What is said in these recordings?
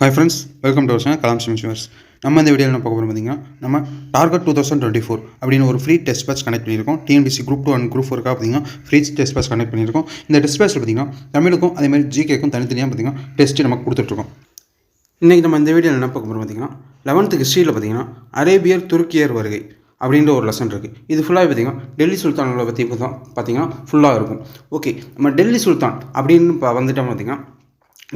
Hi friends welcome to channel Kalam சிமிஷர்ஸ் நம்ம இந்த வீடியோவில் என்ன பார்க்க போகிறோம் பார்த்தீங்கன்னா நம்ம target two thousand twenty four அப்படின்னு ஒரு ஃப்ரீ டெஸ்ட் பேட்ச் கனெக்ட் பண்ணியிருக்கோம். TNPSC group two and group ஃபோருக்காக பார்த்தீங்கன்னா ஃப்ரீ டெஸ்ட் பேட்ச் கனெக்ட் பண்ணியிருக்கோம். இந்த டெஸ்ட் பேட்ச் பார்த்தீங்கன்னா தமிழுக்கும் அதே மாதிரி ஜிகேக்கும் தனித்தனியாக பார்த்தீங்கன்னா டெஸ்ட்டு நம்ம கொடுத்துட்ருக்கோம். இன்றைக்கி நம்ம இந்த வீடியோவில் என்ன பார்க்க போகிறோம் பார்த்தீங்கன்னா லெவன்த்து ஹிஸ்ட்ரியில் பார்த்தீங்கன்னா அரேபியர் துருக்கியர் வருகை அப்படின்ற ஒரு லெசன் இருக்குது இது ஃபுல்லாக பார்த்தீங்கன்னா டெல்லி சுல்தான்களை பற்றி தான் பார்த்தீங்கன்னா ஃபுல்லாக இருக்கும். ஓகே நம்ம டெல்லி சுல்தான் அப்படின்னு இப்போ வந்துட்டோம் பார்த்தீங்கன்னா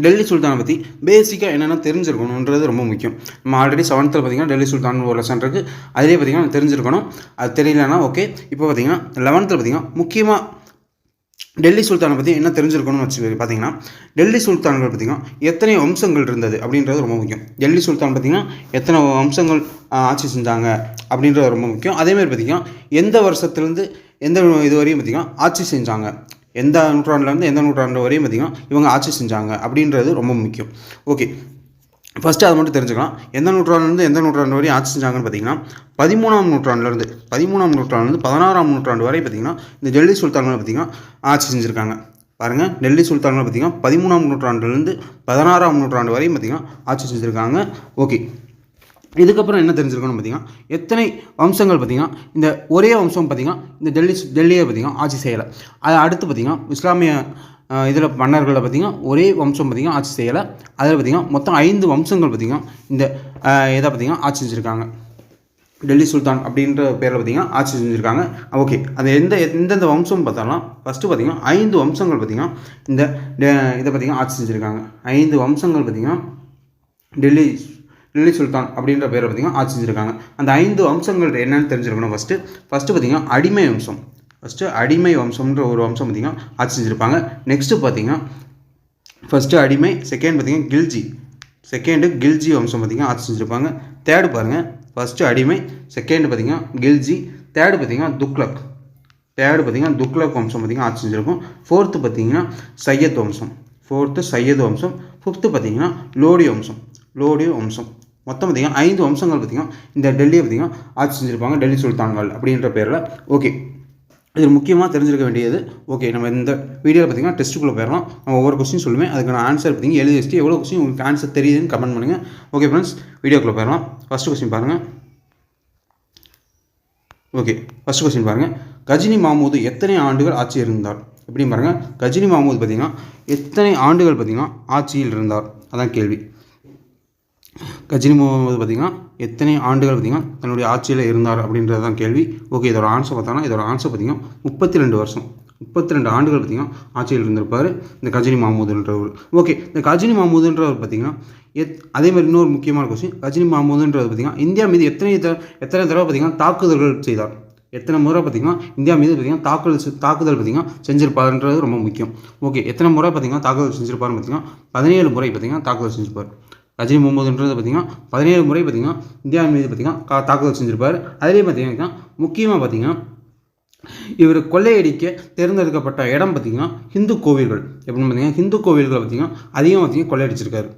டெல்லி சுல்தானை பற்றி பேசிக்காக என்னென்ன தெரிஞ்சிருக்கணுன்றது ரொம்ப முக்கியம். நம்ம ஆல்ரெடி செவன்த்தில் பார்த்தீங்கன்னா டெல்லி சுல்தான் ஒரு லெசன் இருக்குது அதிலே பார்த்தீங்கன்னா தெரிஞ்சிருக்கணும். அது தெரியலனா ஓகே இப்போ பார்த்திங்கன்னா லெவன்த்தில் பார்த்தீங்கன்னா முக்கியமாக டெல்லி சுல்தானை பற்றி என்ன தெரிஞ்சிருக்கணும்னு வச்சு பார்த்தீங்கன்னா டெல்லி சுல்தான்கள் பார்த்தீங்கன்னா எத்தனை வம்சங்கள் இருந்தது அப்படின்றது ரொம்ப முக்கியம். டெல்லி சுல்தான் பார்த்தீங்கன்னா எத்தனை வம்சங்கள் ஆட்சி செஞ்சாங்க அப்படின்றது ரொம்ப முக்கியம். அதேமாதிரி பார்த்தீங்கன்னா எந்த வருஷத்துலேருந்து எந்த இது வரையும் பார்த்தீங்கன்னா ஆட்சி செஞ்சாங்க. எந்த நூற்றாண்டுலேருந்து எந்த நூற்றாண்டு வரையும் பார்த்தீங்கன்னா இவங்க ஆட்சி செஞ்சாங்க அப்படின்றது ரொம்ப முக்கியம். ஓகே ஃபஸ்ட்டு அதை மட்டும் தெரிஞ்சுக்கலாம். எந்த நூற்றாண்டுலேருந்து எந்த நூற்றாண்டு வரையும் ஆட்சி செஞ்சாங்கன்னு பார்த்தீங்கன்னா பதிமூணாம் நூற்றாண்டுலேருந்து பதிமூணாம் நூற்றாண்டுலேருந்து பதினாறாம் நூற்றாண்டு வரை பார்த்தீங்கன்னா இந்த டெல்லி சுல்தான்களை பார்த்தீங்கன்னா ஆட்சி செஞ்சுருக்காங்க. பாருங்கள் டெல்லி சுல்தான்கள் பார்த்தீங்கன்னா பதிமூணாம் நூற்றாண்டுலேருந்து பதினாறாம் நூற்றாண்டு வரையும் பார்த்திங்கன்னா ஆட்சி செஞ்சுருக்காங்க. ஓகே இதுக்கப்புறம் என்ன தெரிஞ்சிருக்கணும் பார்த்தீங்கன்னா எத்தனை வம்சங்கள் பார்த்தீங்கன்னா இந்த ஒரே வம்சம் பார்த்தீங்கன்னா இந்த டெல்லி டெல்லியை பார்த்தீங்கன்னா ஆட்சி செய்யலை. அது அடுத்து பார்த்தீங்கன்னா இஸ்லாமிய இதில் மன்னர்களை பார்த்தீங்கன்னா ஒரே வம்சம் பார்த்தீங்கன்னா ஆட்சி செய்யலை. அதில் பார்த்தீங்கன்னா மொத்தம் ஐந்து வம்சங்கள் பார்த்தீங்கன்னா இந்த இதை பார்த்தீங்கன்னா ஆட்சி செஞ்சுருக்காங்க. டெல்லி சுல்தான் அப்படின்ற பேரில் பார்த்தீங்கன்னா ஆட்சி செஞ்சுருக்காங்க. ஓகே. அது எந்த எந்தெந்த வம்சம் பார்த்தாலும் ஃபஸ்ட்டு பார்த்தீங்கன்னா ஐந்து வம்சங்கள் பார்த்தீங்கன்னா இந்த டெ- இதை பார்த்தீங்கன்னா ஆட்சி செஞ்சுருக்காங்க. ஐந்து வம்சங்கள் பார்த்தீங்கன்னா டெல்லி லில்லி சுல்தான் அப்படின்ற பேரை பார்த்திங்கன்னா ஆட்சி செஞ்சுருக்காங்க அந்த ஐந்து வம்சங்கள் என்னென்னு தெரிஞ்சிருக்கணும் ஃபஸ்ட்டு ஃபஸ்ட்டு பார்த்திங்கன்னா அடிமை வம்சம். ஃபஸ்ட்டு அடிமை வம்சம்ன்ற ஒரு வம்சம் பார்த்தீங்கன்னா ஆட்சி செஞ்சுருப்பாங்க நெக்ஸ்ட்டு பார்த்தீங்கன்னா ஃபஸ்ட்டு அடிமை செகண்ட் பார்த்திங்கன்னா கில்ஜி. செகண்டு கில்ஜி வம்சம் பார்த்தீங்கன்னா ஆட்சி செஞ்சுருப்பாங்க தேர்டு பாருங்கள் ஃபஸ்ட்டு அடிமை செகண்டு பார்த்திங்கன்னா கில்ஜி. தேர்டு பார்த்தீங்கன்னா துக்லக் தேர்டு பார்த்தீங்கன்னா துக்லக் வம்சம் பார்த்தீங்கன்னா ஆட்சி செஞ்சுருக்கும் ஃபோர்த்து பார்த்தீங்கன்னா சையத் வம்சம். ஃபோர்த்து சையத் வம்சம். ஃபிஃப்த்து பார்த்தீங்கன்னா லோடி வம்சம். லோடி வம்சம். மொத்தம் பார்த்தீங்கன்னா ஐந்து வம்சங்கள் பார்த்தீங்கன்னா இந்த டெல்லியை பார்த்தீங்கன்னா ஆட்சி செஞ்சுருப்பாங்க டெல்லி சுல்தான்கள் அப்படின்ற பேரில். ஓகே. இது முக்கியமாக தெரிஞ்சிருக்க வேண்டியது ஓகே நம்ம இந்த வீடியோவில் பார்த்தீங்கன்னா டெஸ்ட்டுக்குள்ளே போயிடலாம். நம்ம ஒவ்வொரு கொஸ்டின் சொல்லுவேன் அதுக்கான ஆன்சர் பார்த்தீங்கன்னா எழுதி வச்சுட்டு எவ்வளோ கொஸ்டின் உங்களுக்கு ஆன்சர் தெரியுதுன்னு கமெண்ட் பண்ணுங்கள் ஓகே ஃப்ரெண்ட்ஸ் வீடியோக்குள்ளே போயிடலாம். ஃபஸ்ட்டு கொஸ்டின் பாருங்கள் ஓகே ஃபஸ்ட் கொஸ்டின் பாருங்கள் கஜினி மாமூது எத்தனை ஆண்டுகள் ஆட்சி இருந்தார்? எப்படின்னு பாருங்கள் கஜினி மாமூது பார்த்திங்கன்னா எத்தனை ஆண்டுகள் பார்த்தீங்கன்னா ஆட்சியில் இருந்தார்? அதான் கேள்வி. கஜினி முகமது பார்த்தீங்கன்னா எத்தனை ஆண்டுகள் பார்த்தீங்கன்னா தன்னுடைய ஆட்சியில் இருந்தார் அப்படின்றது தான் கேள்வி. ஓகே இதோட ஆன்சர் பார்த்தோன்னா இதோட ஆன்சர் பார்த்தீங்கன்னா முப்பத்தி ரெண்டு வருஷம். முப்பத்தி ரெண்டு ஆண்டுகள் பார்த்தீங்கன்னா ஆட்சியில் இருந்திருப்பார் இந்த கஜினி மாமூதுன்றவர் ஓகே இந்த கஜினி மாமூதுன்றவர் பார்த்தீங்கன்னா எத் அதே மாதிரி இன்னொரு முக்கியமான கொஸ்டின் கஜினி மாமூதுன்றது பார்த்தீங்கன்னா இந்தியா மீது எத்தனை த- எத்தனை தடவை பார்த்தீங்கன்னா தாக்குதல்கள் செய்தார்? எத்தனை முறை பார்த்தீங்கன்னா இந்தியா மீது பார்த்தீங்கன்னா தாக்குதல் தாக்குதல் பார்த்தீங்கன்னா செஞ்சிருப்பாருன்றது ரொம்ப முக்கியம். ஓகே எத்தனை முறை பார்த்தீங்கன்னா தாக்குதல் செஞ்சிருப்பாருன்னு பார்த்தீங்கன்னா பதினேழு முறை பார்த்தீங்கன்னா தாக்குதல் செஞ்சிருப்பார். ரஜினி முகமதுன்றது பார்த்தீங்கன்னா பதினேழு முறை பார்த்திங்கன்னா இந்தியா மீது பார்த்தீங்கன்னா கா தாக்குதல் செஞ்சிருப்பார். அதிலே பார்த்தீங்கன்னா முக்கியமாக பார்த்தீங்கன்னா இவர் கொள்ளையடிக்க தேர்ந்தெடுக்கப்பட்ட இடம் பார்த்தீங்கன்னா ஹிந்து கோவில்கள். எப்படின்னு பார்த்தீங்கன்னா ஹிந்து கோவில்களை பார்த்தீங்கன்னா அதிகம் பார்த்தீங்கன்னா கொள்ளையடிச்சிருக்காரு.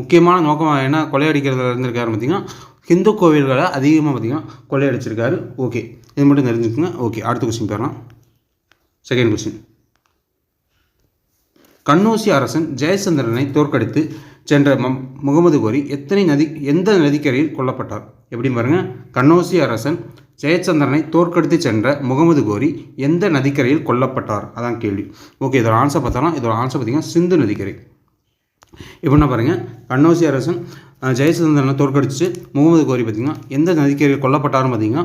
முக்கியமான நோக்கம் என்ன? கொள்ளையடிக்கிறதுல இருந்திருக்காரு பார்த்தீங்கன்னா ஹிந்து கோவில்களை அதிகமாக பார்த்தீங்கன்னா கொள்ளையடிச்சிருக்காரு. ஓகே. இது மட்டும் தெரிஞ்சுக்கோங்க. ஓகே. அடுத்த கொஸ்டின் போயிடலாம். செகண்ட் கொஸ்டின் கண்ணோசி அரசன் ஜெயச்சந்திரனை தோற்கடித்து சென்ற மம் முகமது கோரி எத்தனை நதி எந்த நதிக்கரையில் கொல்லப்பட்டார்? எப்படி பாருங்க. கண்ணோசி அரசன் ஜெயச்சந்திரனை தோற்கடித்து சென்ற முகமது கோரி எந்த நதிக்கரையில் கொல்லப்பட்டார்? அதான் கேள்வி. ஓகே இதோட ஆன்சர் பார்த்தோம்னா இதோட ஆன்சர் பார்த்தீங்கன்னா சிந்து நதிக்கரை. இப்போ என்ன பாருங்கள் கண்ணோசி அரசன் அஹ், ஜெயச்சந்திரனை தோற்கடிச்சு முகமது கோரி பார்த்தீங்கன்னா எந்த நதிக்கரையில் கொல்லப்பட்டாருன்னு பார்த்தீங்கன்னா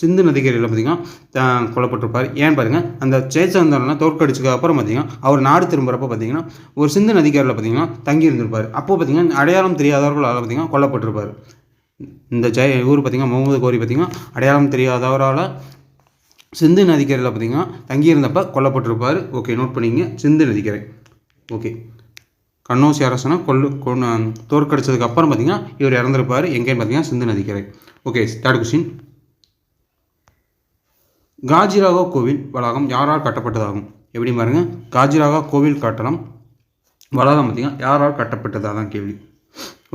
சிந்து நதிக்கரையில் பார்த்தீங்கன்னா கொல்லப்பட்டிருப்பார். ஏன் பாருங்கள் அந்த சேச்சந்தரனை தோற்கடிச்சதுக்கு அப்புறம் பார்த்தீங்கன்னா அவர் நாடு திரும்புகிறப்ப பார்த்தீங்கன்னா ஒரு சிந்து நதிக்கரையில் பார்த்தீங்கன்னா தங்கி இருந்திருப்பார் அப்போ பார்த்தீங்கன்னா அடையாளம் தெரியாதவர்களால் பார்த்தீங்கன்னா கொல்லப்பட்டிருப்பார். இந்த ஜெய ஊர் பார்த்தீங்கன்னா முகமது கோரி பார்த்தீங்கன்னா அடையாளம் தெரியாதவரால் சிந்து நதிக்கரையில் பார்த்தீங்கன்னா தங்கியிருந்தப்ப கொல்லப்பட்டிருப்பார். ஓகே நோட் பண்ணிங்க சிந்து நதிக்கரை. ஓகே. கண்ணோசி அரசனை கொல்லு கொண்டு தோற்கடிச்சதுக்கு அப்புறம் பார்த்தீங்கன்னா இவர் இறந்துருப்பார். எங்கேன்னு பார்த்தீங்கன்னா சிந்து நதிக்கரை. ஓகே தேர்ட் கொஸ்டின் காஜிராகோ கோவில் வளாகம் யாரால் கட்டப்பட்டதாகும்? எப்படி பாருங்க. காஜிராகா கோவில் கட்டணம் வளாகம் பார்த்தீங்கன்னா யாரால் கட்டப்பட்டதாக தான் கேள்வி.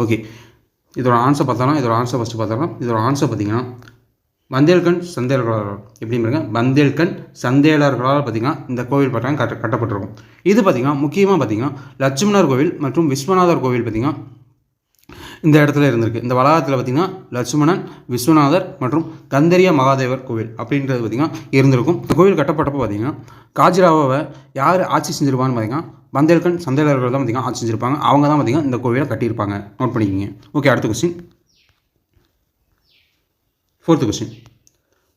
ஓகே. இதோட ஆன்சர் பார்த்தோன்னா இதோட ஆன்சர் ஃபஸ்ட்டு பார்த்தோன்னா இதோட ஆன்சர் பார்த்திங்கன்னா பந்தேல்கண் சந்தேலர்களால். எப்படி பாருங்க. பந்தேல்கண் சந்தேலர்களால் பார்த்தீங்கன்னா இந்த கோவில் பார்த்தீங்கன்னா கட்ட கட்டப்பட்டிருக்கும். இது பார்த்தீங்கன்னா முக்கியமாக பார்த்தீங்கன்னா லட்சுமணர் கோவில் மற்றும் விஸ்வநாதர் கோவில் பார்த்தீங்கன்னா இந்த இடத்துல இருந்திருக்கு. இந்த வளாகத்தில் பார்த்திங்கன்னா லட்சுமணன் விஸ்வநாதர் மற்றும் கந்தரிய மகாதேவர் கோவில் அப்படின்றது பார்த்திங்கன்னா இருந்திருக்கும். இந்த கோவில் கட்டப்பட்டப்போ பார்த்தீங்கன்னா காஜிராவை யார் ஆட்சி செஞ்சிருப்பான்னு பார்த்தீங்கன்னா பந்தேல்கண் சந்தேலர்கள் தான் பார்த்திங்கன்னா ஆட்சி செஞ்சிருப்பாங்க. அவங்க தான் பார்த்திங்கன்னா இந்த கோவிலை கட்டியிருப்பாங்க. நோட் பண்ணிக்கிங்க. ஓகே அடுத்த கொஸ்டின் ஃபோர்த்து கொஸ்டின்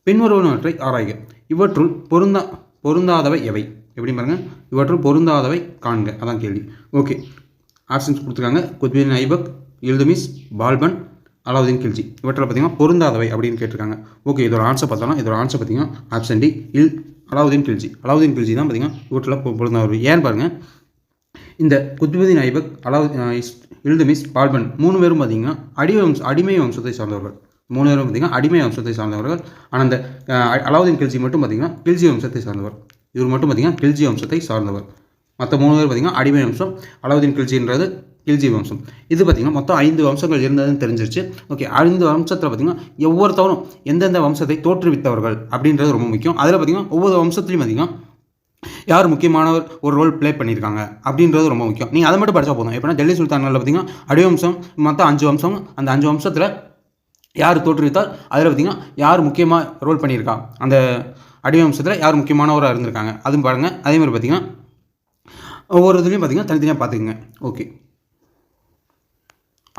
பின்வருவனவற்றை ஆராய்க. இவற்றுள் பொருந்தா பொருந்தாதவை எவை? எப்படி பாருங்கள் இவற்றுள் பொருந்தாதவை காண்க. அதான் கேள்வி. ஓகே ஆப்ஷன்ஸ் கொடுத்துருக்காங்க. குத்பின் ஐபக் இல்துமிஸ் பால்பன் அலாவுதீன் கில்ஜி. இவற்றில் பார்த்தீங்கன்னா பொருந்தாதவை அப்படின்னு கேட்டிருக்காங்க. ஓகே இதோட ஆன்சர் பார்த்தோம்னா இதோட ஆன்சர் பார்த்தீங்கன்னா ஆப்ஷன் டி இல் அலாவுதீன் கில்ஜி. அலாவுதீன் கில்ஜி தான் பார்த்தீங்கன்னா இவற்றில் பொருந்தாதவை. ஏன்னு பாருங்கள் இந்த குத்புதீன் ஐபக் அலாவு இல்துமிஸ் பால்பன் மூணு பேரும் பார்த்தீங்கன்னா அடிமை வம்ச அடிமை வம்சத்தை சார்ந்தவர்கள். மூணு பேரும் பார்த்தீங்கன்னா அடிமை வம்சத்தை சார்ந்தவர்கள். ஆனால் அந்த அலாவுதீன் கில்ஜி மட்டும் பார்த்தீங்கன்னா கில்ஜி வம்சத்தை சார்ந்தவர். இவர் மட்டும் பார்த்தீங்கன்னா கில்ஜி வம்சத்தை சார்ந்தவர். மற்ற மூணு பேர் பார்த்தீங்கன்னா அடிமை வம்சம். அலாவுதீன் கில்ஜின்றது கில்ஜி வம்சம். இது பார்த்தீங்கன்னா மொத்தம் ஐந்து வம்சங்கள் இருந்ததுன்னு தெரிஞ்சிருச்சு. ஓகே ஐந்து வம்சத்தில் பார்த்தீங்கன்னா ஒவ்வொருத்தவரும் எந்தெந்த வம்சத்தை தோற்றுவித்தவர்கள் அப்படின்றது ரொம்ப முக்கியம். அதில் பார்த்தீங்கன்னா ஒவ்வொரு வம்சத்துலையும் பார்த்திங்கன்னா யார் முக்கியமானவர் ஒரு ரோல் ப்ளே பண்ணியிருக்காங்க அப்படின்றது ரொம்ப முக்கியம். நீங்கள் அதை மட்டும் படித்தா போதும். எப்படின்னா டெல்லி சுல்தான்களில் பார்த்தீங்கன்னா அடிவம்சம் மொத்தம் அஞ்சு வம்சம். அந்த அஞ்சு வம்சத்தில் யார் தோற்றுவித்தால் அதில் பார்த்திங்கன்னா யார் முக்கியமாக ரோல் பண்ணியிருக்கா? அந்த அடிவம்சத்தில் யார் முக்கியமானவராக இருந்திருக்காங்க? அதுவும் பாருங்கள் அதேமாதிரி பார்த்திங்கன்னா பார்த்தீங்கன்னா ஒவ்வொரு இதுலேயும் பார்த்தீங்கன்னா தனித்தனியாக பார்த்துக்குங்க ஓகே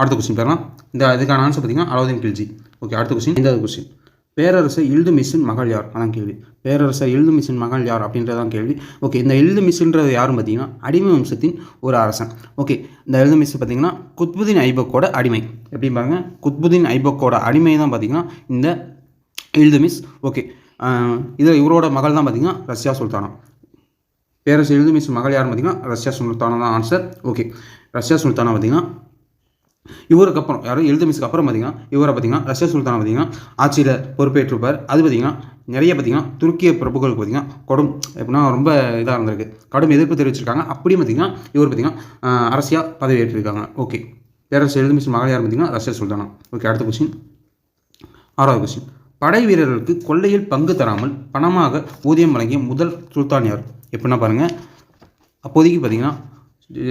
அடுத்த கொஸ்டின் பாருங்க இந்த இதுக்கான ஆன்சர் பார்த்தீங்கன்னா அலாவுதீன் கில்ஜி ஓகே அடுத்த கொஸ்டின் இந்த கொஸ்டின் பேரரசர் இழுது மிஷின் மகள் யார்? அதான் கேள்வி. பேரரசர் இல்து மிஸ்ஸின் மகள் யார்? அப்படின்றதான் கேள்வி. ஓகே இந்த எழுது மிஷின்றது யாரும் பார்த்தீங்கன்னா அடிமை வம்சத்தின் ஒரு அரசன். ஓகே இந்த எழுது மிஸ் பார்த்தீங்கன்னா குத்புதீன் ஐபக்கோட அடிமை. எப்படி பாருங்க குத்புதீன் ஐபக்கோட அடிமை தான் பார்த்தீங்கன்னா இந்த இல்துமிஸ் ஓகே இது இவரோட மகள் தான் பார்த்தீங்கன்னா ரஷ்யா சுல்தானா. பேரரசு மிஸ் மகள் யாருன்னு பார்த்தீங்கன்னா ரஷ்யா சுல்தானா தான் ஆன்சர் ஓகே ரஷ்யா சுல்தானா பார்த்தீங்கன்னா இவருக்கு அப்புறம் யாரும் எழுதுமிஸ்க்கு அப்புறம் பார்த்தீங்கன்னா இவரை பார்த்தீங்கன்னா ரஷ்யா சுல்தானை பார்த்தீங்கன்னா ஆட்சியில் பொறுப்பேற்றிருப்பார். அது பார்த்தீங்கன்னா நிறைய பார்த்தீங்கன்னா துருக்கிய பிரபுக்களுக்கு பார்த்தீங்கன்னா கொடும் எப்படின்னா ரொம்ப இதாக இருந்திருக்கு. கடும் எதிர்ப்பு தெரிவிச்சிருக்காங்க. அப்படியும் பார்த்தீங்கன்னா இவர் பார்த்தீங்கன்னா அரசியாக பதவியேற்றிருக்காங்க. ஓகே பேரரசு எழுதுமிஸ் மகள் யார் பார்த்தீங்கன்னா ரஷ்யா சுல்தானா. ஓகே அடுத்த கொஸ்டின் ஆறாவது கொஸ்டின் படை வீரர்களுக்கு கொள்ளையில் பங்கு தராமல் பணமாக ஊதியம் வழங்கிய முதல் சுல்தான் யார்? எப்படின்னா பாருங்கள் அப்போதைக்கு பார்த்தீங்கன்னா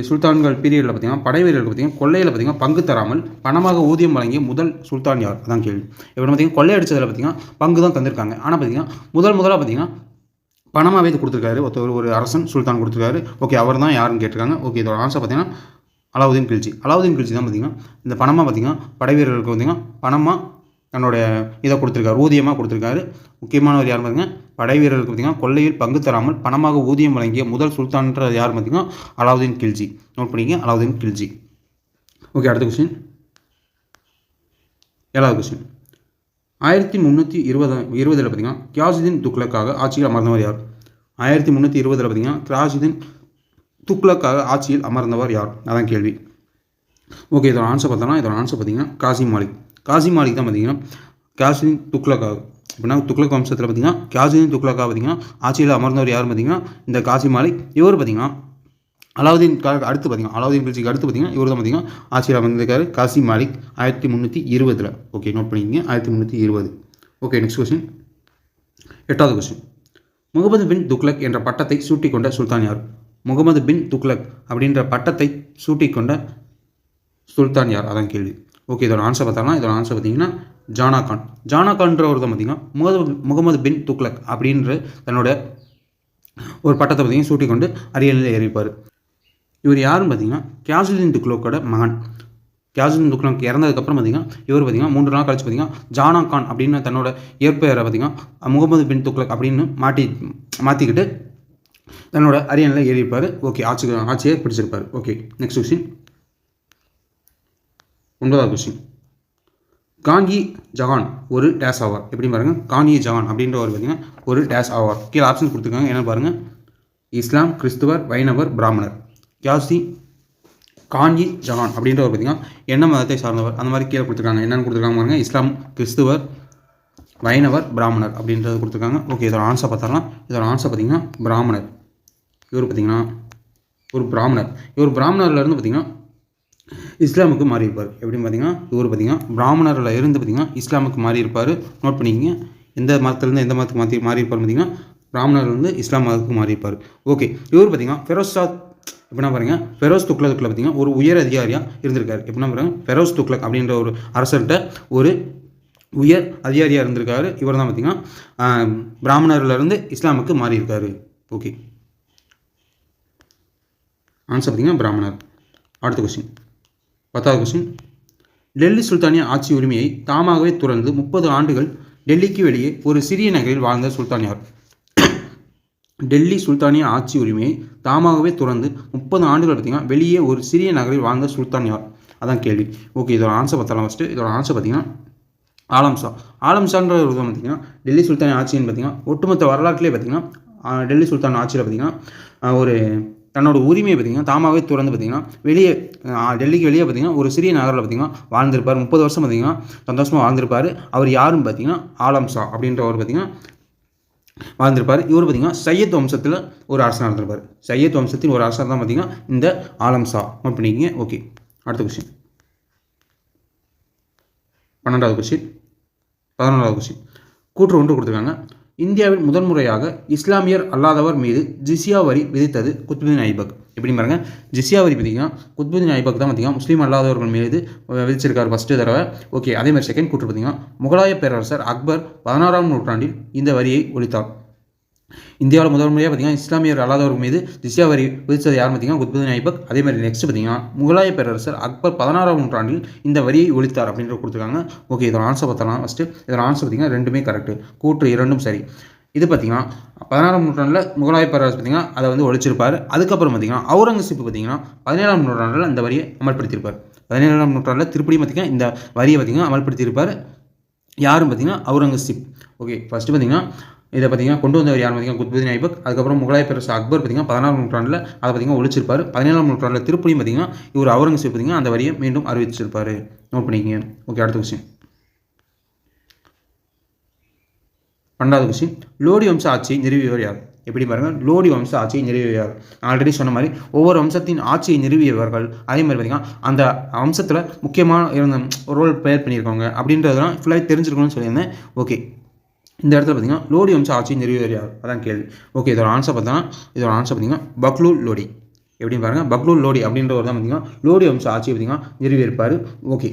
சுல்தான்கள் பீரியடில் பார்த்தீங்கன்னா படை வீரர்களுக்கு பார்த்தீங்கன்னா கொள்ளையில் பார்த்தீங்கன்னா பங்கு தராமல் பணமாக ஊதியம் வழங்கிய முதல் சுல்தான் யார்? அதான் கேள்வி. இப்போ பார்த்திங்கன்னா கொள்ளையடிச்சதில் பார்த்தீங்கன்னா பங்கு தான் தந்திருக்காங்க. ஆனால் பார்த்திங்கன்னா முதல் முதலாக பார்த்தீங்கன்னா பணமாகவே இது கொடுத்துருக்காரு. ஒருத்தர் ஒரு அரசன் சுல்தான் கொடுத்துருக்காரு. ஓகே அவர் தான் யாருன்னு கேட்டிருக்காங்க. ஓகே இதோட ஆன்சர் பார்த்தீங்கன்னா அலாவுதீன் கில்ஜி. அலாவுதீன் கில்ஜி தான் பார்த்தீங்கன்னா இந்த பணமாக பார்த்தீங்கன்னா படை வீரர்களுக்கு பார்த்தீங்கன்னா பணமாக தன்னுடைய இதை கொடுத்துருக்காரு ஊதியமாக கொடுத்துருக்காரு. முக்கியமானவர் யார் பார்த்தீங்கன்னா படை வீரர்களுக்கு பார்த்தீங்கன்னா கொள்ளையில் பங்கு தராமல் பணமாக ஊதியம் வழங்கிய முதல் சுல்தான்ற யார் பார்த்தீங்கன்னா அலாவுதீன் கில்ஜி. நோட் பண்ணிக்கங்க அலாவுதீன் கில்ஜி. ஓகே அடுத்த கொஸ்டின் ஏழாவது கொஸ்டின் ஆயிரத்தி முந்நூற்றி இருபது இருபதில் பார்த்தீங்கன்னா கியாசுதீன் துக்ளக்காக ஆட்சியில் அமர்ந்தவர் யார்? ஆயிரத்தி முந்நூற்றி இருபதில் பார்த்தீங்கன்னா கியாசுதீன் துக்ளக்காக ஆட்சியில் அமர்ந்தவர் யார்? அதான் கேள்வி. ஓகே இதோட ஆன்சர் பார்த்தோம்னா இதோட ஆன்சர் பார்த்தீங்கன்னா காசி மாலிக். காசி மாலிக் தான் பார்த்தீங்கன்னா காசின் துக்ளக்காக அப்படின்னா துக்ளக் வம்சத்தில் பார்த்தீங்கன்னா காசின் துக்ளக்கா பார்த்தீங்கன்னா ஆட்சியில் அமர்ந்தவர் யார் பார்த்தீங்கன்னா இந்த காசி மாலிக் இவர் பார்த்தீங்கன்னா அலாவுதீன் கா அடுத்து பார்த்தீங்கன்னா அலாவுதீன் கில்ஜிக்கு அடுத்து பார்த்தீங்கன்னா இவர் தான் பார்த்தீங்கன்னா ஆட்சியில் அமர்ந்திருக்காரு காசி மாலிக் ஆயிரத்தி முந்நூற்றி இருபதில். ஓகே நோட் பண்ணிக்கோங்க ஆயிரத்தி முந்நூற்றி இருபது. ஓகே நெக்ஸ்ட் கொஸ்டின் எட்டாவது கொஸ்டின் முகமது பின் துக்ளக் என்ற பட்டத்தை சூட்டிக்கொண்ட சுல்தான் யார்? முகமது பின் துக்ளக் அப்படின்ற பட்டத்தை சூட்டிக்கொண்ட சுல்தான் யார்? அதான் கேள்வி. ஓகே இதோட ஆன்சர் பார்த்தோம்னா இதோட ஆன்சர் பார்த்தீங்கன்னா ஜானா கான் ஜானா கான்றவர் தான் பார்த்தீங்கன்னா முகமது முகமது பின் துக்லக் அப்படின்ற தன்னோட ஒரு பட்டத்தை பார்த்தீங்கன்னா சூட்டிக்கொண்டு அரியணையில் ஏறிப்பார். இவர் யாருன்னு பார்த்தீங்கன்னா கியாசுதீன் துக்லோக்கோட மகன். கியாசுதீன் துக்லோக் இறந்ததுக்கப்புறம் பார்த்தீங்கன்னா இவர் பார்த்தீங்கன்னா மூன்று நாள் கழிச்சு பார்த்தீங்கன்னா ஜானா கான் அப்படின்னு தன்னோட இயற்பெயரை பார்த்தீங்கன்னா முகமது பின் துக்லக் அப்படின்னு மாட்டி மாற்றிக்கிட்டு தன்னோட அரியணையில் ஏறிப்பார். ஓகே ஆட்சி ஆட்சியை பிடிச்சிருப்பார். ஓகே நெக்ஸ்ட் கொஸ்டின் ஒன்பதாவது கொஸ்டின் காங்கி ஜகான் ஒரு டேஸ் ஆவார் எப்படி பாருங்க? காங்கி ஜகான் அப்படின்ற ஒரு பார்த்தீங்கன்னா ஒரு டேஸ் ஆவார் கீழே ஆப்ஷன் கொடுத்துருக்காங்க. என்ன பாருங்கள் இஸ்லாம் கிறிஸ்துவர் வைணவர் பிராமணர். கியாசி காஞ்சி ஜஹான் அப்படின்ற ஒரு பார்த்தீங்கன்னா என்ன மதத்தை சார்ந்தவர். அந்த மாதிரி கீழே கொடுத்துருக்காங்க. என்னென்னு கொடுத்துருக்காங்க பாருங்கள் இஸ்லாம் கிறிஸ்துவர் வைணவர் பிராமணர் அப்படின்றது கொடுத்துருக்காங்க. ஓகே இதோட ஆன்சர் பார்த்தாலாம் இதோட ஆன்சர் பார்த்தீங்கன்னா பிராமணர். இவர் பார்த்தீங்கன்னா ஒரு பிராமணர். இவர் பிராமணர்லேருந்து பார்த்தீங்கன்னா இஸ்லாமுக்கு மாறி இருப்பார் எப்படின்னு பார்த்தீங்கன்னா இவர் பார்த்தீங்கன்னா பிராமணரில் இருந்து பார்த்தீங்கன்னா இஸ்லாமுக்கு மாறி இருப்பார் நோட் பண்ணிக்கிங்க. எந்த மதத்துலேருந்து எந்த மதத்துக்கு மாற்றி மாறி இருப்பார் பார்த்தீங்கன்னா பிராமணர்லேருந்து இஸ்லாம் மதத்துக்கு மாறி இருப்பார் ஓகே இவர் பார்த்தீங்கன்னா ஃபெரோஸா எப்படின்னா பாருங்க ஃபெரோஸ் துக்ளக்கில் பார்த்தீங்கன்னா ஒரு உயர் அதிகாரியாக இருந்திருக்காரு. எப்படின்னா பாருங்க ஃபெரோஸ் துக்ளக் அப்படின்ற ஒரு அரசர்கிட்ட ஒரு உயர் அதிகாரியாக இருந்திருக்காரு. இவர் தான் பார்த்தீங்கன்னா பிராமணர்லேருந்து இஸ்லாமுக்கு மாறியிருக்காரு. ஓகே ஆன்சர் பார்த்தீங்கன்னா பிராமணர். அடுத்த கொஸ்டின் பத்தாவது கொஸ்டின் டெல்லி சுல்தானிய ஆட்சி உரிமையை தாமாகவே துறந்து முப்பது ஆண்டுகள் டெல்லிக்கு வெளியே ஒரு சிறிய நகரில் வாழ்ந்த சுல்தானியார். டெல்லி சுல்தானிய ஆட்சி உரிமையை தாமாகவே துறந்து முப்பது ஆண்டுகள் பார்த்தீங்கன்னா வெளியே ஒரு சிறிய நகரில் வாழ்ந்த சுல்தான் யார் அதான் கேள்வி. ஓகே இதோட ஆன்சர் பார்த்தலாம் ஃபஸ்ட்டு இதோட ஆன்சர் பார்த்தீங்கன்னா ஆலம்ஷா ஆலம்ஷான்ற ஒரு விதம் பார்த்தீங்கன்னா டெல்லி சுல்தானிய ஆட்சின்னு பார்த்தீங்கன்னா ஒட்டுமொத்த வரலாற்றிலே பார்த்தீங்கன்னா டெல்லி சுல்தான் ஆட்சியில் பார்த்தீங்கன்னா ஒரு தன்னோட உரிமையை பார்த்தீங்கன்னா தாமாகவே துறந்து பார்த்தீங்கன்னா வெளியே டெல்லிக்கு வெளியே பார்த்தீங்கன்னா ஒரு சிறிய நகரில் பார்த்தீங்கன்னா வாழ்ந்திருப்பார். முப்பது வருஷம் பார்த்தீங்கன்னா சந்தோஷமாக வாழ்ந்திருப்பார். அவர் யாரும் பார்த்தீங்கன்னா ஆலம்ஷா அப்படின்றவர் பார்த்தீங்கன்னா வாழ்ந்திருப்பார். இவர் பார்த்தீங்கன்னா சையத் வம்சத்தில் ஒரு அரசனாக இருந்திருப்பார். சையத் வம்சத்தின் ஒரு அரசர் தான் பார்த்தீங்கன்னா இந்த ஆலம்ஷா நோட் பண்ணிக்கிங்க. ஓகே. அடுத்த கொஸ்டின் பன்னெண்டாவது கொஸ்டின் பதினொன்றாவது கொஸ்டின் கூற்று ஒன்று கொடுத்துருக்காங்க. இந்தியாவில் முதன்முறையாக இஸ்லாமியர் அல்லாதவர் மீது ஜிசியா வரி விதித்தது குத்புதீன் ஐபக். எப்படி பாருங்க? ஜிசியா வரி பார்த்தீங்கன்னா குத்புதீன் ஐபக் தான் பார்த்தீங்கன்னா முஸ்லீம் அல்லாதவர்கள் மீது விதிச்சிருக்காரு ஃபஸ்ட்டு தடவை. ஓகே அதே மாதிரி செகண்ட் கூற்று பார்த்தீங்கன்னா முகலாய பேரரசர் அக்பர் பதினாறாம் நூற்றாண்டில் இந்த வரியை ஒழித்தார். இந்தியாவில் முதல் முறையாக பார்த்தீங்கன்னா இஸ்லாமியர் அல்லாதவர்கள் மீது திசியா வரி விதித்தது யார் பார்த்தீங்கன்னா குத்புதீன் ஐபக். அதே மாதிரி நெக்ஸ்ட் பார்த்தீங்கன்னா முகலாய பேரரசர் அக்பர் பதினாறாம் நூற்றாண்டில் இந்த வரியை ஒழித்தார் அப்படின்ற கொடுத்துருக்காங்க. ஓகே இதோட ஆன்சர் பார்த்தலாம் ஃபஸ்ட்டு இதோட ஆன்சர் பார்த்தீங்கன்னா ரெண்டுமே கரெக்ட் கூற்று இரண்டும் சரி. இது பார்த்தீங்கன்னா பதினாறாம் நூற்றாண்டில் முகலாய பேரரசு பார்த்தீங்கன்னா அதை வந்து ஒழிச்சிருப்பார். அதுக்கப்புறம் பார்த்தீங்கன்னா அவுரங்கசீப் பார்த்தீங்கன்னா பதினேழாம் நூற்றாண்டில் அந்த வரியை அமல்படுத்தியிருப்பார். பதினேழாம் நூற்றாண்டில் திருப்படி பார்த்தீங்கன்னா இந்த வரியை பார்த்தீங்கன்னா அமல்படுத்தியிருப்பார். யாரும் பார்த்தீங்கன்னா அவுரங்கசீப். ஓகே ஃபஸ்ட்டு பார்த்தீங்கன்னா இதை பார்த்தீங்கன்னா கொண்டு வந்தவர் யார் பார்த்தீங்கன்னா குத்புதீன் ஐபக் அதுக்கப்புறம் முகலாய பேரரசு அக்பர் பார்த்தீங்கன்னா பதினாறாம் நூற்றாண்டில் அதை பார்த்தீங்கன்னா ஒழிச்சிருப்பார். பதினேழாம் நூற்றாண்டில் திருப்பதியும் பார்த்தீங்கன்னா இவர் அவுரங்கசீப் பார்த்திங்கன்னா அந்த வரியை மீண்டும் அறிவிச்சிருப்பார். நோட் பண்ணிக்கங்க. ஓகே அடுத்த விஷயம் பன்னெண்டாவது விஷயம் லோடி வம்ச ஆட்சியை நிறுவியவர் யார்? எப்படி பாருங்கள் லோடி வம்ச ஆட்சியை நிறுவியவர் ஆல்ரெடி சொன்ன மாதிரி ஒவ்வொரு வம்சத்தின் ஆட்சியை நிறுவியவர்கள். அதே மாதிரி பார்த்தீங்கன்னா அந்த வம்சத்தில் முக்கியமான இருந்த ரோல் பிளே பண்ணியிருக்காங்க அப்படின்றதெல்லாம் ஃபுல்லாக தெரிஞ்சிருக்கணும்னு சொல்லியிருந்தேன். ஓகே இந்த இடத்துல பார்த்தீங்கன்னா லோடி வம்ச ஆட்சி நிறுவியவர் யார் அதான் கேள்வி. ஓகே இதோட ஆன்சர் பார்த்தோன்னா இதோட ஆன்சர் பார்த்தீங்கன்னா பக்லூல் லோடி. எப்படின்னு பாருங்க பக்லூல் லோடி அப்படின்றவர் தான் பார்த்தீங்கன்னா லோடி வம்ச ஆட்சியை பார்த்தீங்கன்னா நிறைவேற்பார் ஓகே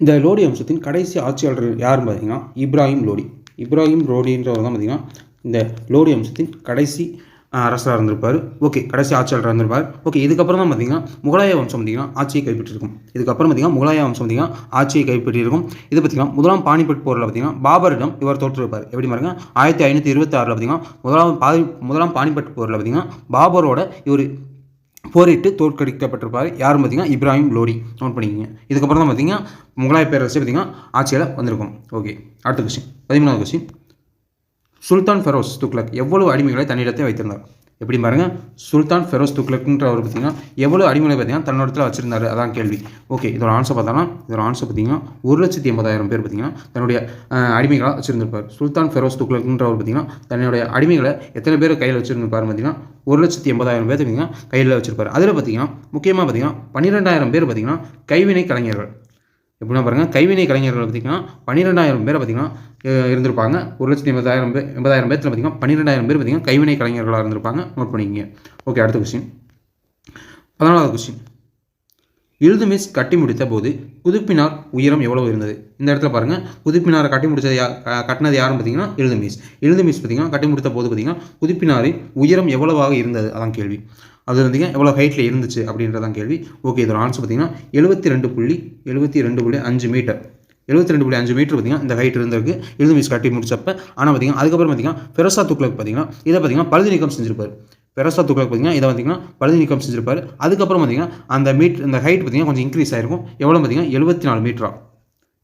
இந்த லோடி வம்சத்தின் கடைசி ஆட்சியாளர் யாருன்னு பார்த்தீங்கன்னா இப்ராஹிம் லோடி. இப்ராஹிம் லோடின்றவர் தான் பார்த்தீங்கன்னா இந்த லோடி வம்சத்தின் கடைசி அரசராக இருந்திருப்பார். ஓகே கடைசி ஆட்சியாளராக இருந்திருப்பார். ஓகே இதுக்கப்புறம் தான் பார்த்தீங்கன்னா முகலாய வம்சம் பார்த்தீங்கன்னா ஆட்சியை கைப்பற்றிருக்கும். இதுக்கப்புறம் பார்த்தீங்கன்னா முகலாய வம்சம் பார்த்தீங்கன்னா ஆட்சியை கைப்பற்றியிருக்கும் இது பார்த்தீங்கன்னா முதலாம் பானிபட் போரில் பார்த்தீங்கன்னா பாபரிடம் இவர் தோற்றிருப்பார் எப்படி பாருங்க? ஆயிரத்தி ஐநூற்றி இருபத்தி ஆறில் பார்த்தீங்கன்னா முதலாம் பாதி முதலாம் பானிபட் போரில் பார்த்தீங்கன்னா பாபரோட இவர் போரிட்டு தோற்கடிக்கப்பட்டிருப்பார். யாரும் பார்த்தீங்கன்னா இப்ராஹிம் லோடி நோட் பண்ணிக்கோங்க. இதுக்கப்புறம் தான் பார்த்தீங்கன்னா முகலாய பேரரசு பார்த்தீங்கன்னா ஆட்சியில் வந்திருக்கும். ஓகே அடுத்த கொஸ்டின் பதிமூணாவது கொஸ்டின் சுல்தான் ஃபெரோஸ் துக்ளக் எவ்வளவு அடிமைகளை தன்னிடத்தை வைத்திருந்தார்? எப்படி பாருங்க? சுல்தான் ஃபெரோஸ் துக்ளக்ன்ற அவர் பார்த்தீங்கன்னா எவ்வளோ அடிமைகளை பார்த்தீங்கன்னா தன்னோடத்தில் வச்சிருந்தாரு. அதான் கேள்வி. ஓகே இதோட ஆன்சர் பார்த்தோன்னா இதோட ஆன்சர் பார்த்தீங்கன்னா ஒரு லட்சத்தி எண்பதாயிரம் பேர் பார்த்தீங்கன்னா தன்னுடைய அடிமைகளாக வச்சிருந்திருப்பார். சுல்தான் ஃபெரோஸ் துக்ளக்ன்றவர் பார்த்தீங்கன்னா தன்னுடைய அடிமைகளை எத்தனை பேர் கையில் வச்சிருந்திருப்பார் பார்த்தீங்கன்னா ஒரு லட்சத்தி எண்பதாயிரம் பேர் பார்த்தீங்கன்னா கையில் வச்சிருப்பார். அதில் பார்த்தீங்கன்னா முக்கியமாக பார்த்தீங்கன்னா பன்னிரெண்டாயிரம் பேர் பார்த்தீங்கன்னா கைவினை கலைஞர்கள். எப்படின்னா பாருங்கள் கைவினை கலைஞர்கள் பார்த்தீங்கன்னா பன்னிரெண்டாயிரம் பேர் பார்த்தீங்கன்னா இருந்திருப்பாங்க. ஒரு லட்சத்தி எண்பதாயிரம் பேர் எண்பதாயிரம் பேர்த்தில் பார்த்தீங்கன்னா பன்னிரெண்டாயிரம் பேர் பார்த்தீங்கன்னா கைவினை கலைஞர்களாக இருந்திருப்பாங்க. நோட் பண்ணிக்கங்க. ஓகே அடுத்த கொஸ்டின் பதினாலாவது கொஸ்டின் மிஸ் கட்டி முடித்த போது குதுப்பினார் உயரம் எவ்வளவு இருந்தது? இந்த இடத்துல பாருங்கள் குதுப்பினாரை கட்டி முடித்தது யா கட்டினது யாருன்னு பார்த்தீங்கன்னா எழுது மிஸ். பார்த்தீங்கன்னா கட்டி முடித்த போது பார்த்தீங்கன்னா குதுப்பினாரின் உயரம் எவ்வளவாக இருந்தது? அதான் கேள்வி. அது வந்து எவ்வளோ ஹைட்டில் இருந்துச்சு அப்படின்றதான் கேள்வி. ஓகே இதோட ஆன்சர் பார்த்தீங்கன்னா எழுபத்தி ரெண்டு புள்ளி எழுபத்தி ரெண்டு புள்ளி அஞ்சு மீட்டர் எழுபத்தி ரெண்டு புள்ளி அஞ்சு மீட்டர் பார்த்தீங்கன்னா இந்த ஹைட் இருந்திருக்கு. இல்துமிஸ் கட்டி முடிச்சப்ப ஆனால் பார்த்தீங்கன்னா அதுக்கப்புறம் பார்த்தீங்கன்னா ஃபெரோசா துக்ளக் பார்த்தீங்கன்னா இதை பார்த்தீங்கன்னா பழுது நீக்கம் செஞ்சிருப்பார். பெரசா துக்ளக் பார்த்தீங்கன்னா இதை பார்த்தீங்கன்னா பழுது நீக்கம் செஞ்சிருப்பார். அதுக்கப்புறம் பார்த்தீங்கன்னா அந்த மீட் இந்த ஹைட் பார்த்தீங்கன்னா கொஞ்சம் இன்க்ரீஸ் ஆயிருக்கும். எவ்வளோ பார்த்தீங்கன்னா? எழுபத்தி நாலு மீட்டரா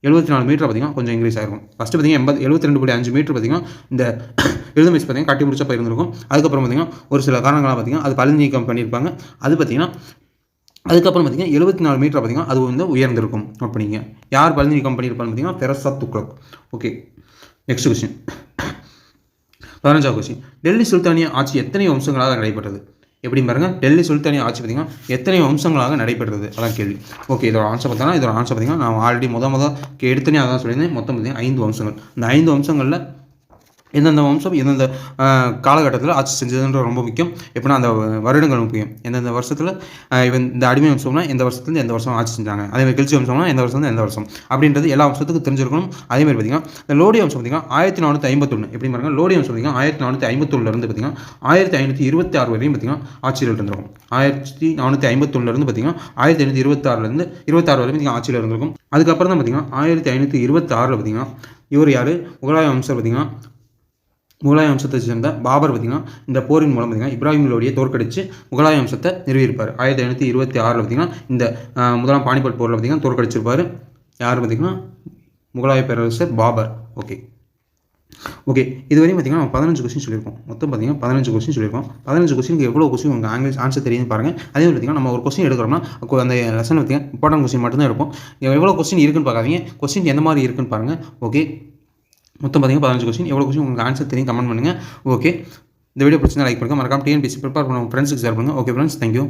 எழுபத்தி நாலு மீட்டர் பார்த்தீங்கன்னா கொஞ்சம் இன்க்ரீஸ் ஆயிருக்கும். ஃபஸ்ட்டு பார்த்தீங்கன்னா எண்பது எழுபத்தி ரெண்டு புள்ளி அஞ்சு மீட்டர் பார்த்தீங்கன்னா இந்த எழுதுமிஸ் பார்த்தீங்கன்னா கட்டி முடிச்சப்ப போயிருந்திருக்கும் அதுக்கப்புறம் பார்த்தீங்கன்னா ஒரு சில காரணங்களாக பார்த்தீங்கன்னா அது பழுது நீக்கம் பண்ணியிருப்பாங்க. அது பார்த்தீங்கன்னா அதுக்கப்புறம் பார்த்தீங்கன்னா எழுபத்தி நாலு மீட்டர் பார்த்தீங்கன்னா அது வந்து உயர்ந்திருக்கும். அப்படிங்க யார் பழுது நீக்கம் பண்ணியிருப்பான்னு பார்த்தீங்கன்னா Firoz Tughlaq. Okay next question பதினஞ்சாவது கொஸ்டின் டெல்லி சுல்தானிய ஆட்சி எத்தனை வம்சங்களாக நடைபெற்றது எப்படி பாருங்க? டெல்லி சுல்தானிய ஆட்சி பார்த்திங்கன்னா எத்தனை வம்சங்களாக நடைபெறுறது? அதான் கேள்வி. ஓகே இதோட ஆன்சர் பார்த்தோன்னா இதோட ஆன்சர் பார்த்தீங்கன்னா நான் ஆல்ரெடி முத முத எடுத்தனே அதான் சொல்லியிருந்தேன். மொத்தம் பார்த்தீங்கன்னா ஐந்து வம்சங்கள் இந்த ஐந்து வம்சங்களில் எந்தெந்த வம்சம் எந்தெந்த காலகட்டத்தில் ஆட்சி செஞ்சதுன்ற ரொம்ப முக்கியம். எப்படின்னா அந்த வருடங்கள் முக்கியம். எந்தெந்த வருஷத்தில் இவன் இந்த அடிமை வம்சம்னா எந்த வருஷத்துலேருந்து எந்த வருஷம் ஆட்சி செஞ்சாங்க. அதேமாதிரி கெல்ச்சி வம்சம்னா எந்த வருஷம் எந்த வருஷம் அப்படின்றது எல்லா வம்சத்துக்கும் தெரிஞ்சிருக்கணும். அதேமாதிரி பார்த்தீங்கன்னா இந்த லோடி வம்சம் பார்த்தீங்கன்னா ஆயிரத்தி நானூற்றி ஐம்பத்தொன்று எப்படி பாருங்க லோடி வம்சம் பார்த்தீங்கன்னா ஆயிரத்தி நானூற்றி ஐம்பத்தொன்னுலேருந்து பார்த்தீங்கன்னா ஆயிரத்தி ஐநூற்றி இருபத்தி ஆறு வரையும் பார்த்தீங்கன்னா ஆட்சியில் இருந்திருக்கும். ஆயிரத்தி நானூற்றி ஐம்பத்தொன்னுலேருந்து பார்த்தீங்கன்னா ஆயிரத்தி ஐநூற்றி இருபத்தாறுலேருந்து இருபத்தாறு வரையும் பார்த்தீங்கன்னா ஆட்சியில் இருந்திருக்கும். அதுக்கப்புறம் தான் பார்த்தீங்கன்னா ஆயிரத்தி ஐநூற்றி இருபத்தாறில் பார்த்தீங்கன்னா இவர் யார்? முகலாய வம்சம் பார்த்தீங்கன்னா முகலாய வம்சத்தை சேர்ந்த பாபர் பார்த்திங்கன்னா இந்த போரின் மூலம் பார்த்திங்கன்னா இப்ராஹிம்களுடைய தோற்கடித்து முகலாய வம்சத்தை நிறுவியிருப்பார். ஆயிரத்தி ஐநூற்றி இருபத்தி ஆறில் பார்த்திங்கன்னா இந்த முதலாம் பானிபட் போரில் பார்த்திங்கன்னா தோற்கடிச்சிருப்பார். யார் பார்த்திங்கன்னா? முகலாய பேரரசர் பாபர். ஓகே ஓகே இதுவரையும் பார்த்தீங்கன்னா நம்ம பதினஞ்சு கொஸ்டின் சொல்லியிருக்கோம். மொத்தம் பார்த்தீங்கன்னா பதினஞ்சு கொஸ்டின் சொல்லியிருக்கோம். பதினஞ்சு கொஸ்டினுக்கு எவ்வளோ கொஸ்டின் உங்கள் ஆங்கிலீஷ் ஆன்சர் தெரியுதுன்னு பாருங்கள் அதே மாதிரி பார்த்தீங்கன்னா நம்ம ஒரு கொஸ்டின் எடுக்கிறோம்னா அந்த லெசன் பார்த்திங்கன்னா இம்பார்ட்டன்ட் கொஸ்டின் மட்டும்தான் எடுப்போம். எவ்வளோ கொஸ்டின் இருக்குன்னு பார்க்காதீங்க. கொஸ்டின் எந்த மாதிரி இருக்குன்னு பாருங்கள் ஓகே மொத்தம் பார்த்தீங்கன்னா பதினஞ்சு கொஸ்டின் எவ்வளோ கொஸ்டின் உங்களுக்கு ஆன்சர் தெரியும் கமெண்ட் பண்ணுங்கள் ஓகே இந்த வீடியோ பிடிச்சிருந்தா லைக் பண்ணுங்கள் மறக்காம டிஎன்பிசி ப்ரிப்பேர் பண்ணுங்க ஃப்ரெண்ட்ஸுக்கு ஷேர் பண்ணுங்கள் ஓகே ஃப்ரெண்ட்ஸ் தேங்க்யூ